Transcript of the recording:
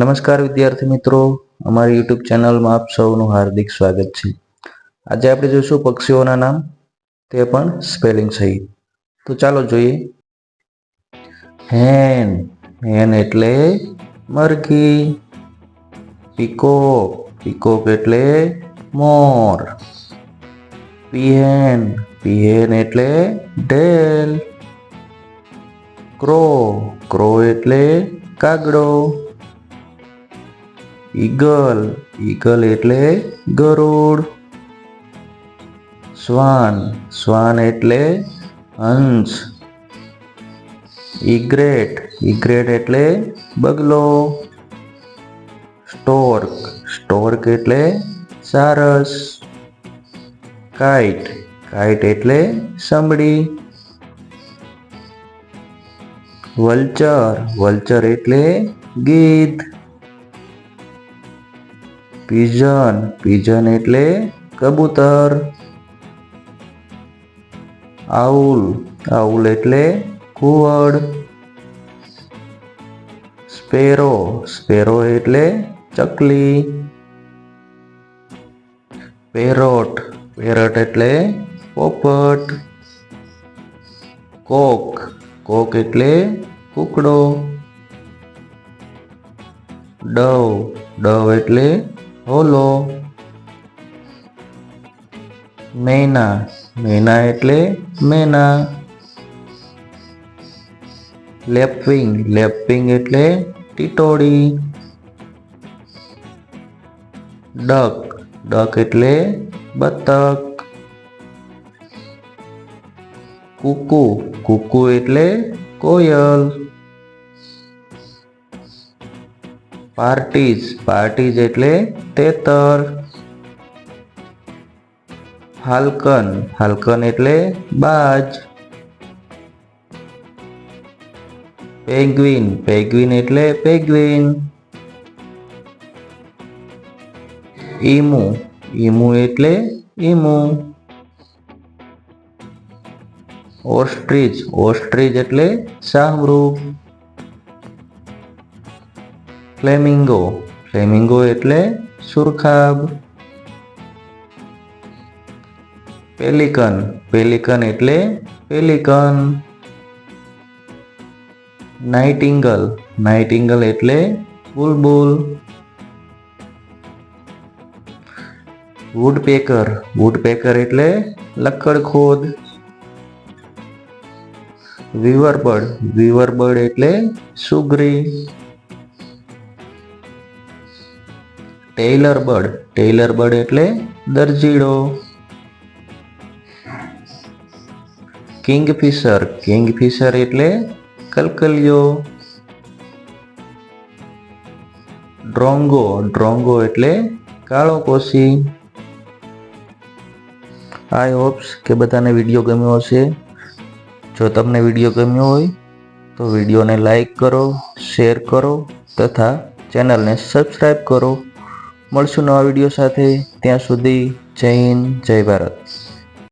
નમસ્કાર વિદ્યાર્થી મિત્રો. અમારી યુટ્યુબ ચેનલમાં આપ સૌનું હાર્દિક સ્વાગત છે. આજે આપણે જોઈશું પક્ષીઓના નામ, તે પણ સ્પેલિંગ સહિત તો ચાલો જોઈએ. હેન હેન એટલે મરઘી. પીકોક પીકોક એટલે મોર. પીહેન પીહેન એટલે ઢેલ ક્રો ક્રો એટલે કાગડો. ઈગલ ઈગલ એટલે ગરુડ શ્વાન શ્વાન એટલે હંસ ઈગ્રેટ ઈગ્રેટ એટલે બગલો સ્ટોર્ક સ્ટોર્ક એટલે સારસ કાઇટ કાઇટ એટલે સમડી વલ્ચર વલ્ચર એટલે ગીધ પિજન, પીજન એટલે કબૂતર. આઉલ આઉલ એટલે કુવડ સ્પેરો સ્પેરો એટલે ચકલી. પેરોટ પેરોટ એટલે પોપટ. કોક કોક એટલે કુકડો. ડવ ડવ એટલે હોલો મેના. મેના એટલે મેના. લેપવિંગ. લેપવિંગ એટલે ટીટોડી ડક. ડક એટલે બતક. કુકુ. કુકુ એટલે કોયલ. પાર્ટીઝ. પાર્ટીઝ એટલે તેતર. હાલકન. હાલકન એટલે બાજ. પેગ્વિન. પેગ્વિન એટલે પેગ્વિન. ઈમુ. ઈમુ એટલે ઈમુ. ઓસ્ટ્રીચ. ઓસ્ટ્રીચ એટલે શાહમૃગ ફ્લેમિંગો. ફ્લેમિંગો એટલે સુરખાબ. પેલિકન. પેલિકન એટલે પેલિકન. નાઇટિંગલ. નાઇટિંગલ એટલે બુલબુલ. વુડપેકર. વુડપેકર એટલે લક્કડખોદ વીવર બર્ડ વીવર એટલે સુગરી. ટેઈલર બર્ડ ટેલર બર્ડ એટલે દરજીડો. કિંગફિશર કિંગફિશર એટલે કલકલિયો. ડ્રોંગો ડ્રોંગો એટલે કાળો કોશી આઈ હોપ્સ કે બધાને વીડિયો ગમ્યો હશે. જો તમને વીડિયો ગમ્યો હોય, તો વિડીયોને લાઈક કરો શેર કરો, તથા ચેનલને સબસ્ક્રાઈબ કરો. મળશું નવા વીડિયો સાથે. ત્યાં સુધી જય હિન્દ જય ભારત.